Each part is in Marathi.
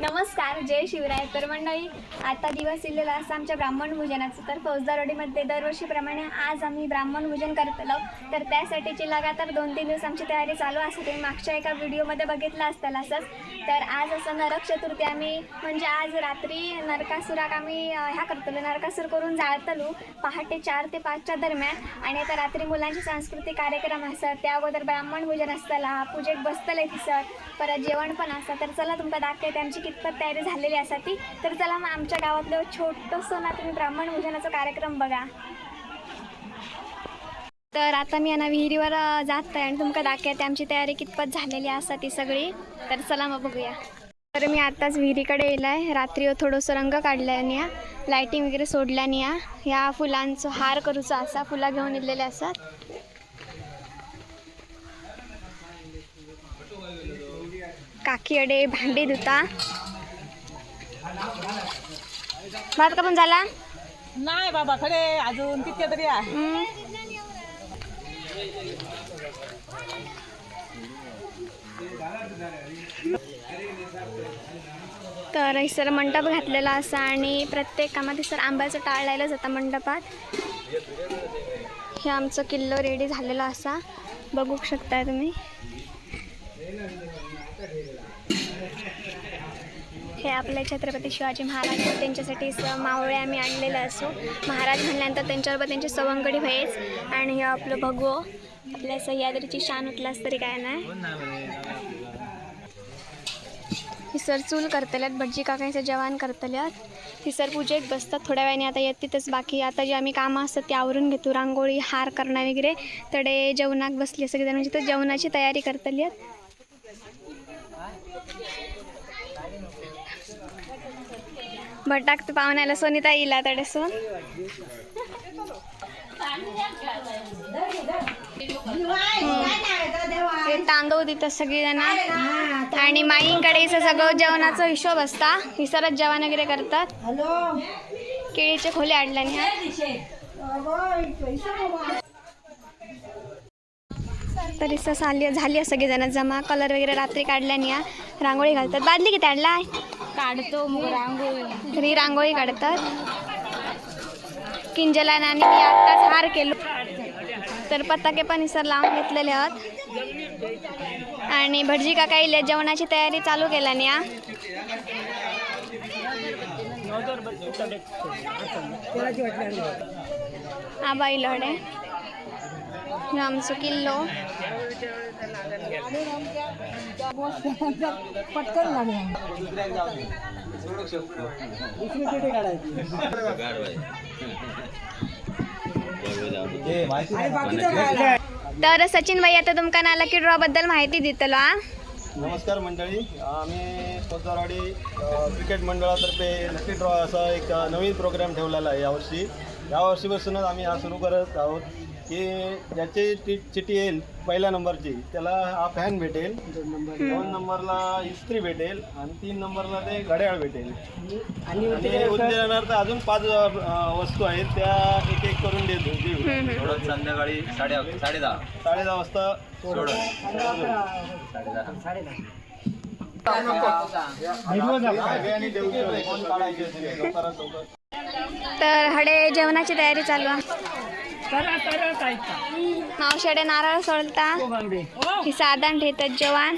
नमस्कार जय शिवराय. तर मंडळी आता दिवस इलेला असं आमच्या ब्राह्मण भोजनाचं. तर फौजदारवाडीमध्ये दरवर्षीप्रमाणे आज आम्ही ब्राह्मण भोजन करतलो तर त्यासाठीची लगातार दोन तीन दिवस आमची तयारी चालू असते तुम्ही मागच्या एका व्हिडिओमध्ये बघितलं असताल असंच. तर आज असं नरक चतुर्थी आम्ही म्हणजे आज रात्री नरकासुराक आम्ही ह्या करतलो नरकासूर करून जाळतलो पहाटे चार ते पाचच्या दरम्यान. आणि आता रात्री मुलांचे सांस्कृतिक कार्यक्रम असतात. त्या अगोदर ब्राह्मण भोजन असताला पूजेक आहे तिसर परत जेवण पण असतं. तर चला तुमका दाखवते आमची कितपत तयारी झालेली असा ती तर चला मग आमच्या गावातलं छोटंसं ना तुम्ही ब्राह्मण भोजनाचा कार्यक्रम बघा. तर आता मी यांना विहिरीवर जात आहे आणि तुमका दाखवते आमची तयारी कितपत झालेली असा ती सगळी. तर चला मग बघूया. तर मी आत्ताच विहिरीकडे येईल आहे रात्री थोडंसं रंग काढल्याने या लायटिंग वगैरे सोडल्याने या ह्या फुलांचं हार करूचो असा फुला घेऊन येलेले असतात. काकी अडे भांडी धुता. भात का पण झाला? नाही बाबा खरे अजून तितके तरी आहे. हम्म. तर सर मंडप घातलेला असा आणि प्रत्येक कामात सर आंब्याचं टाळ लायलं जातं मंडपात. हे आमचं किल्लो रेडी झालेला असा. बघू शकता तुम्ही. हे आपले छत्रपती शिवाजी महाराज त्यांच्यासाठी स मावळे आम्ही आणलेलं असो. महाराज म्हणल्यानंतर त्यांच्याबरोबर त्यांची सवंगडी व्हायच. आणि हे आपलं भगवो. आपल्या सह्याद्रीची शान उठलास तरी काय नाही. सर चूल करतल्यात भटजी काकांचं जवान करतल्यात. ही सर पूजेक बसतात थोड्या वेळाने आता येत येतीतच बाकी. आता जे आम्ही कामं असतात ते आवरून घेतो. रांगोळी हार करणं वगैरे. तडे जेवणाक बसले सगळेजण म्हणजे तर जेवणाची तयारी करतली आहेत भटाक तू पाहुण्याला. सोनिता येईला तडेसून हे तांदूळ देतात सगळी जण आणि माईंकडे सगळं जेवणाचा हिशोब असता. हिसरच जेवण वगैरे करतात. केळीचे खोले आणल्याने तर इथं झाली झाली आहे सगळी जण जमा कलर वगैरे रात्री काढल्याने रांगोळी घालतात. बादली किती आणलाय? काढतो मग रांगोळी. घरी रांगोळी काढतात. किंजला नानी मी आत्ताच हार केलो. तर पताके पण इसर लावून घेतलेले आहोत. आणि भटजी काका इले जेवणाची तयारी चालू केला या आबा इलोडे हे आमचं किल्लो. पटकन तर सचिन भाई आता तुमका नाला लकी ड्रॉ बद्दल माहिती देतलो आ नमस्कार मंडळी. आम्ही कोतवारवाडी क्रिकेट मंडळातर्फे लकी ड्रॉ असा एक नवीन प्रोग्राम ठेवलेला आहे यावर्षी. यावर्षीपासूनच आम्ही हा सुरू करत आहोत. की ज्याची टी चिठी येईल पहिल्या नंबरची त्याला हा फॅन भेटेल. दोन नंबरला इस्त्री भेटेल आणि तीन नंबरला ते घड्याळ भेटेल. आणि उद्यानार्थ अजून पाच अ, वस्तू आहेत त्या एक एक करून देतो देऊ. सोडत संध्याकाळी साडे साडे दहा साडे दहा वाजता सोडत. आणि काढायचे लवकरात लवकर तर हडे जेवणाची तयारी चालू आहे. मावशेडे नारळ सोडता. ही साधन ठेतात जवान.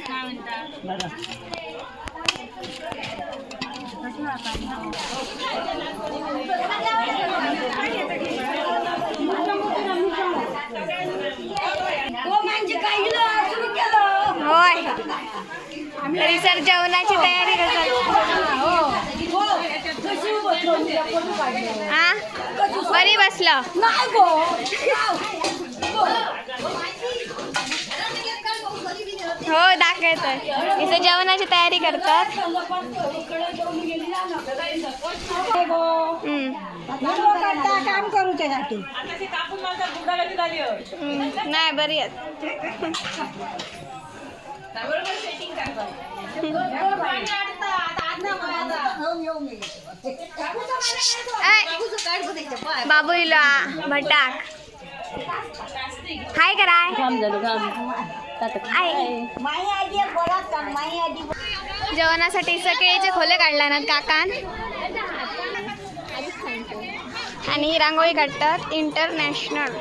होय तरी सर जेवणाची तयारी करतात. हा? बरी बसलं. हो दाखवतोय. इथं जेवणाची तयारी करतात. काम करू त्यासाठी. नाही बरी आहेत. ऐ, बाबू इला भटाक. हाय कराय काम झालं काम आय माई आधी बोला का माई आधी जेवणासाठी सकेळीचे खोले काढला ना काकान. आणि ही रांगोळी काढतात इंटरनॅशनल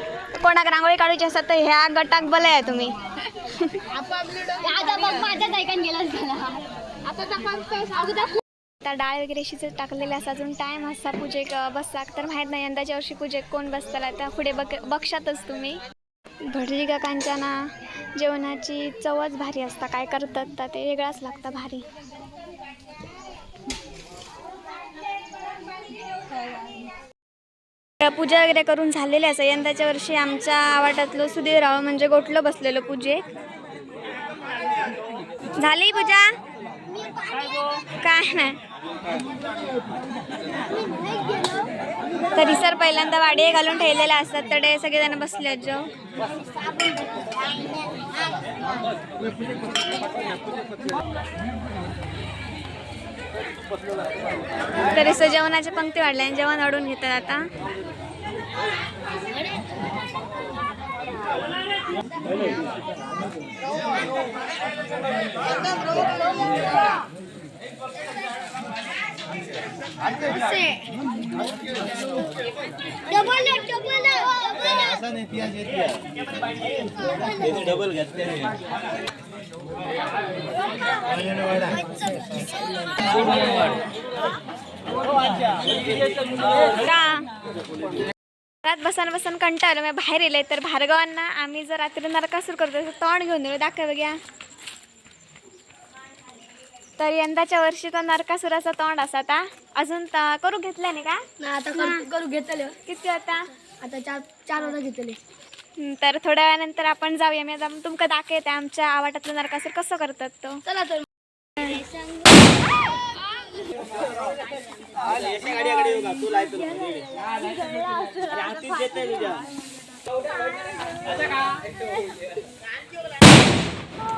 कोणाक रांगोळी काढूची असतात तर ह्या गटाक बले आहे तुम्ही आता डाळ वगैरे शिजत टाकलेले असा अजून टाईम असा पूजेक अं, बसाक तर माहीत नाही यंदाच्या वर्षी पूजेक कोण बसताला त्या पुढे बघ बक्षातच तुम्ही. भटजी काकांच्या ना जेवणाची चवच भारी असता. काय करतात तर ते वेगळाच लागतं भारी. पूजा वगैरे करून झालेली असं यंदाच्या वर्षी आमच्या आवाटातलं सुधीरराव म्हणजे गोठलं बसलेलं पूजेक झाली पूजा? काय नाही. तरी सर पहिल्यांदा वाडे घालून ठेवलेले असतात तर ते सगळेजण बसले आहेत जो तरी सर जेवणाच्या पंक्ती वाढल्या आणि जेवण अडून घेतात आता. डबल घेतले का घरात बसन बसन कंटाळलं मी बाहेर येले तर भार्गवांना आम्ही जर रात्री नरकासूर करतो तर तोंड घेऊन दिलं दाखव बघ्या. तर यंदाच्या वर्षी तो नरकासुराचा तोंड असा आता. अजून त- करू घेतला नाही का? ना आता करू करू घेतले किती आता? आता चार चार वाजता घेतले हम्म, तर थोड्या वेळानंतर आपण जाऊया. मी आता तुमका दाखवते आमच्या आवाटातलं नरकासूर कसं करतात तो. चला तर.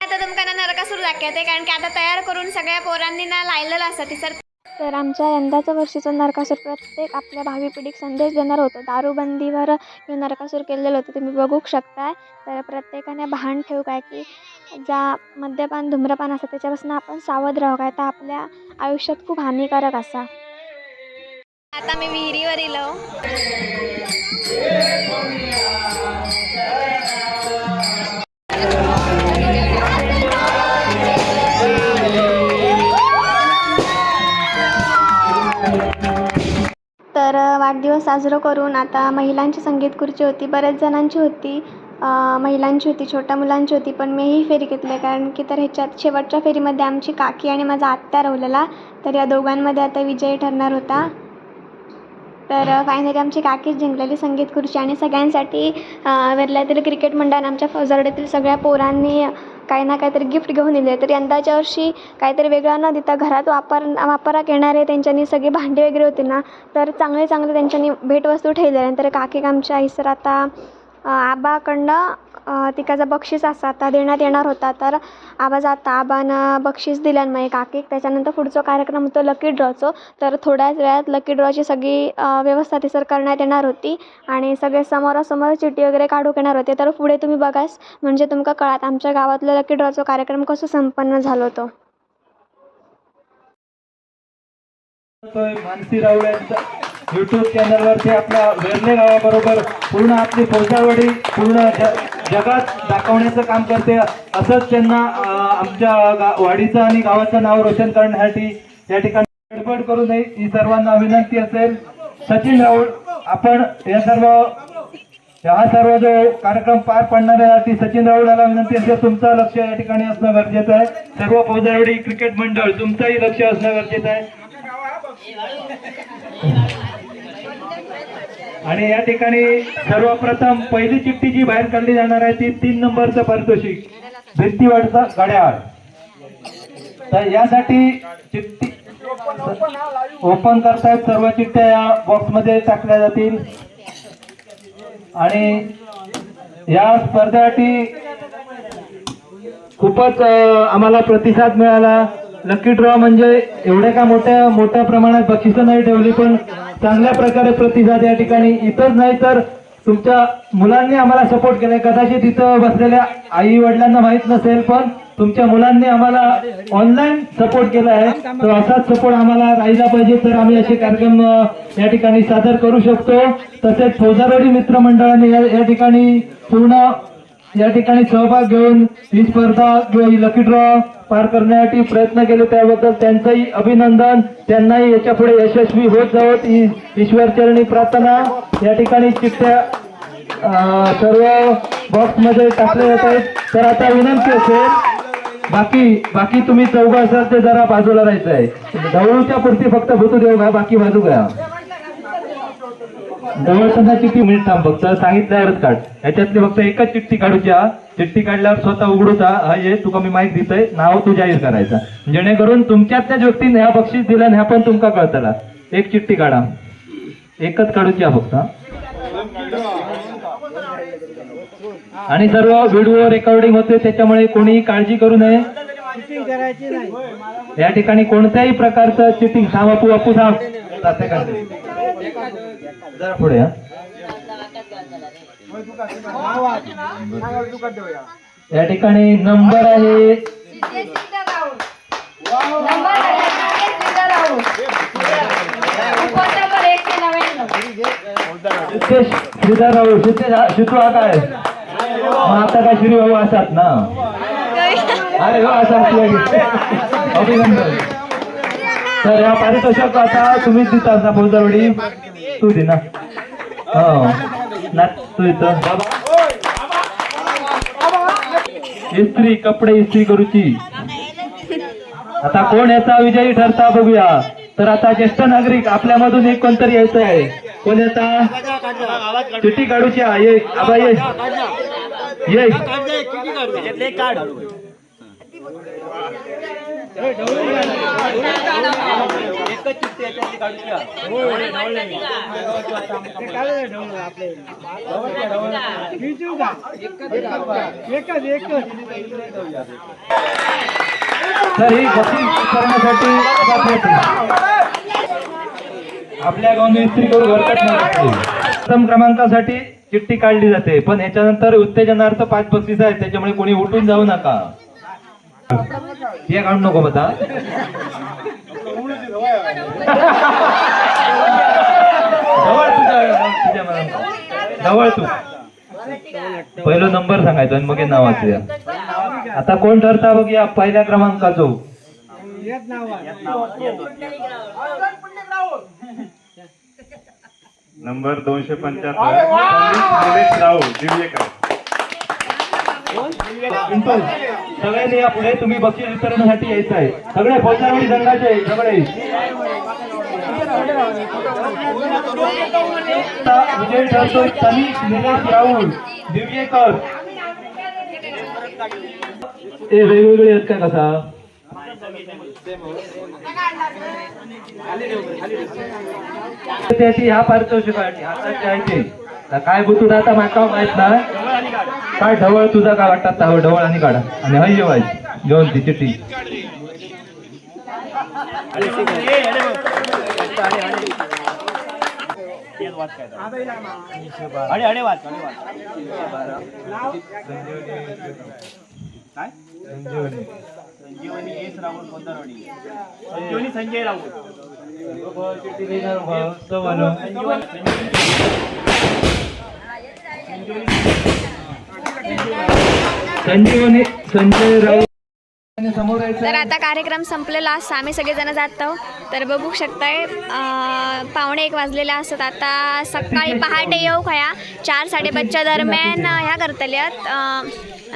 आता तुमका ना नरकासूर दाखवते कारण की आता तयार करून सगळ्या पोरांनी ना लायलेलं असतं ती सर तर आमच्या यंदाचं वर्षीचं नरकासूर प्रत्येक आपल्या भावी पिढीक संदेश देणार होतं. दारूबंदीवर मी नरकासूर केलेलं होतं तुम्ही बघू शकताय. तर प्रत्येकाने भान ठेवू काय की ज्या मद्यपान धूम्रपान असतं त्याच्यापासून आपण सावध राहू काय तर आपल्या आयुष्यात खूप हानिकारक असा. आता मी विहिरीवर इलो. तर वाढदिवस साजरं करून आता महिलांची संगीत खुर्ची होती बऱ्याच जणांची होती. महिलांची होती छोट्या मुलांची होती पण मीही फेरी घेतली कारण की तर ह्याच्यात शेवटच्या फेरीमध्ये आमची काकी आणि माझा आत्या रवलेला तर या दोघांमध्ये आता विजयी ठरणार होता. तर फायनली आमची काकीच जिंकलेली संगीत खुर्ची आणि सगळ्यांसाठी वेरल्यातील क्रिकेट मंडळाने आमच्या फौजरड्यातील सगळ्या पोरांनी काही ना काहीतरी गिफ्ट घेऊन दिले. तर यंदाच्या वर्षी काहीतरी वेगळं न देता घरात वापर वापरात येणारे त्यांच्यानी सगळी भांडी वगैरे होती ना तर चांगले चांगले त्यांच्यानी भेटवस्तू ठेवल्या. नंतर काकी आमच्या आईसर आता आबाकडनं अ, तिकाचा बक्षीस असा आता देण्यात येणार होता. तर आबा जाता आबानं बक्षीस दिल्यान मग काकीक त्याच्यानंतर पुढचा कार्यक्रम होतो लकी ड्रॉचो तर थोड्याच वेळात लकी ड्रॉची सगळी व्यवस्था तिसर करण्यात येणार होती. आणि सगळे समोरासमोर चिठी वगैरे काढूक येणार होते. तर पुढे तुम्ही बघास म्हणजे तुमका कळात आमच्या गावातलं लकी ड्रॉचो कार्यक्रम कसं संपन्न झालो तो मानसी रावळ्यांचा युट्यूब चॅनलवरती आपल्या वेरले गावाबरोबर पूर्ण आपली फौजावडी पूर्ण ज- जगात दाखवण्याचं काम करते. असंच त्यांना आमच्या गा वाडीचं आणि गावाचं नाव रोशन करण्यासाठी या ठिकाणी गडबड करू नये. ही सर्वांना विनंती असेल. सचिन राऊळ आपण या सर्व हा सर्व जो कार्यक्रम पार पडणाऱ्यासाठी सचिन राऊळाला विनंती असेल. तुमचं लक्ष या ठिकाणी असणं गरजेचं आहे. सर्व फौजावडी क्रिकेट मंडळ तुमचंही लक्ष असणं गरजेचं आहे. आणि या ठिकाणी सर्वप्रथम पहिली चिठ्ठी जी बाहेर काढली जाणार आहे ती तीन नंबरचं पारितोषिक. भिंतीवरचा घड्याळ तर यासाठी चिठ्ठी ओपन करतायत सर्व चिठ्ठ्या या बॉक्समध्ये टाकल्या जातील. आणि या स्पर्धेसाठी खूपच आम्हाला प्रतिसाद मिळाला. लकी ड्रॉ म्हणजे एवढ्या का मोठ्या मोठ्या प्रमाणात बक्षिसं नाही ठेवली पण चांगल्या प्रकारे प्रतिसाद या ठिकाणी. इथंच नाही तर तुमच्या मुलांनी आम्हाला सपोर्ट केलाय. कदाचित इथं बसलेल्या आई वडिलांना माहीत नसेल पण तुमच्या मुलांनी आम्हाला ऑनलाईन सपोर्ट केला आहे. तर असाच सपोर्ट आम्हाला राहिला पाहिजे तर आम्ही असे कार्यक्रम या ठिकाणी सादर करू शकतो. तसेच फौजारोडी मित्रमंडळाने या या ठिकाणी पूर्ण या ठिकाणी सहभाग घेऊन ही स्पर्धा किंवा ही लकी ड्रॉ पार करण्यासाठी प्रयत्न केले. त्याबद्दल त्यांचंही अभिनंदन. त्यांनाही याच्यापुढे यशस्वी होत जावत. ही ईश्वरचरणी प्रार्थना या ठिकाणी चिठ्ठ्या सर्व सर्व बॉक्समध्ये टाकले जात आहेत. तर आता विनंती असेल बाकी बाकी तुम्ही चौघ असाल ते जरा बाजूला राहायचं आहे ढवळूच्या पुरती फक्त भूतू देऊ का बाकी बाजू घ्या. जवळचा चिठ्ठी मिनिट थांब फक्त सांगितल्यावरच काढ याच्यातली फक्त एकच चिठ्ठी काढूच्या चिठ्ठी काढल्यावर स्वतः उघडूचा. हा हे तुका मी माहिती देतोय नाव तू जाहीर करायचा. जेणेकरून तुमच्यातल्याच व्यक्तीने ह्या बक्षीस दिला ह्या पण तुमका कळतला. एक चिठ्ठी काढा. एकच काढूच्या फक्त. आणि सर्व व्हिडिओ रेकॉर्डिंग होते त्याच्यामुळे कोणीही काळजी करू नये. या ठिकाणी कोणत्याही प्रकारचं चिटिंग थांब अपू अपू सांग. तात्या जरा पुढे या. ठिकाणी नंबर आहे. सिद्धेश श्रीधर राहू सिद्धेश शितू हा काय? आता काय श्री भाऊ असतात ना? अरे हो असा अभिनंदन. तर या पारितोषिक आता तुम्हीच देतात ना फौजदारवाडी तू दे ना हो ना तू इथं इस्त्री कपडे इस्त्री करूची आता कोण याचा विजयी ठरता बघूया तर आता ज्येष्ठ नागरिक आपल्यामधून एक कोणतरी यायचं आहे कोण येता चिठ्ठी काढूची आहे ये तर ही बक्षीस करण्यासाठी आपल्या गावाने इस्त्री करून नाही प्रथम क्रमांकासाठी चिठ्ठी काढली जाते. पण ह्याच्यानंतर उत्तेजनार्थ पाच बक्षीस आहेत. त्याच्यामुळे कोणी उठून जाऊ नका. हे काढून नको बता. जवळ तुझ्या जवळ तू. पहिलो नंबर सांगायचो आणि मग नाव वाचूया. आता कोण ठरता बघूया पहिल्या क्रमांकाचो. नंबर दोनशे पंच्याहत्तर. निलेश दिव्यकर सिंपल सगळ्यांनी या पुढे तुम्ही बक्षीस वितरणासाठी यायचं आहे सगळे फौजदारवाडी संघाचे सगळे. विजय ठरतो तनिष निलेश राहुल दिव्येकर. ए वेगवेगळे आहेत का कसा? त्याची ह्या पारितोषिकासाठी हातात द्यायचे तर काय बुतूड आता माका माहीत ना काय ढवळ तुझा काय वाटतात तर ढवळ आणि काढा. आणि हय जेवाय घेऊन ती चिठ्ठी संजय राऊत संजीवनी संजय राऊत. तर आता कार्यक्रम संपलेला असता आम्ही सगळेजण जात आहोत. तर बघू शकताय पावणे एक वाजलेले असतात. आता सकाळी पहाटे येऊ खया. चार साडेपाचच्या दरम्यान ह्या करतल्यात.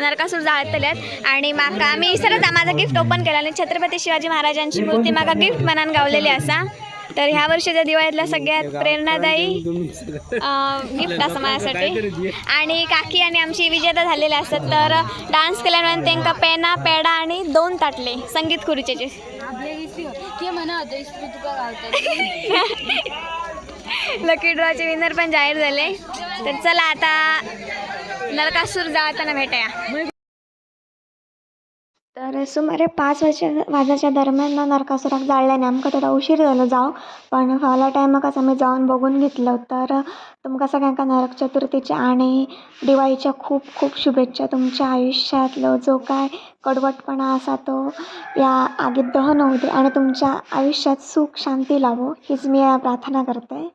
नरकासूर जाळतल्यात आणि माका आम्ही इसरच माझा गिफ्ट ओपन केला. आणि छत्रपती शिवाजी महाराजांची मूर्ती माका गिफ्ट मनान गावलेली असा. तर ह्या वर्षीच्या दिवाळीतल्या सगळ्यात प्रेरणादायी गिफ्ट असं माझ्यासाठी. आणि काकी आणि आमची विजेता झालेले असतात तर डान्स केल्यानंतर त्यांना पेना पेडा आणि दोन ताटले संगीत खुर्चीचे. लकी ड्रॉचे विनर पण जाहीर झाले. तर चला आता नरकासूर जाताना भेटूया. तर सुमारे पाच वाजे वाजाच्या दरम्यान ना नरकासुराक जाळल्याने आमकां थोडा उशीर झालो जाव. पण फावल्या टायमाकच आम्ही जाऊन बघून घेतलं तर तुमकां सगळ्यांका नरक चतुर्थीच्या आणि दिवाळीच्या खूप खूप शुभेच्छा तुमच्या आयुष्यातलो. जो काय कडवटपणा असा तो या आगीत दहन होऊ दे आणि तुमच्या आयुष्यात सुख शांती लाभो हीच मी प्रार्थना करते.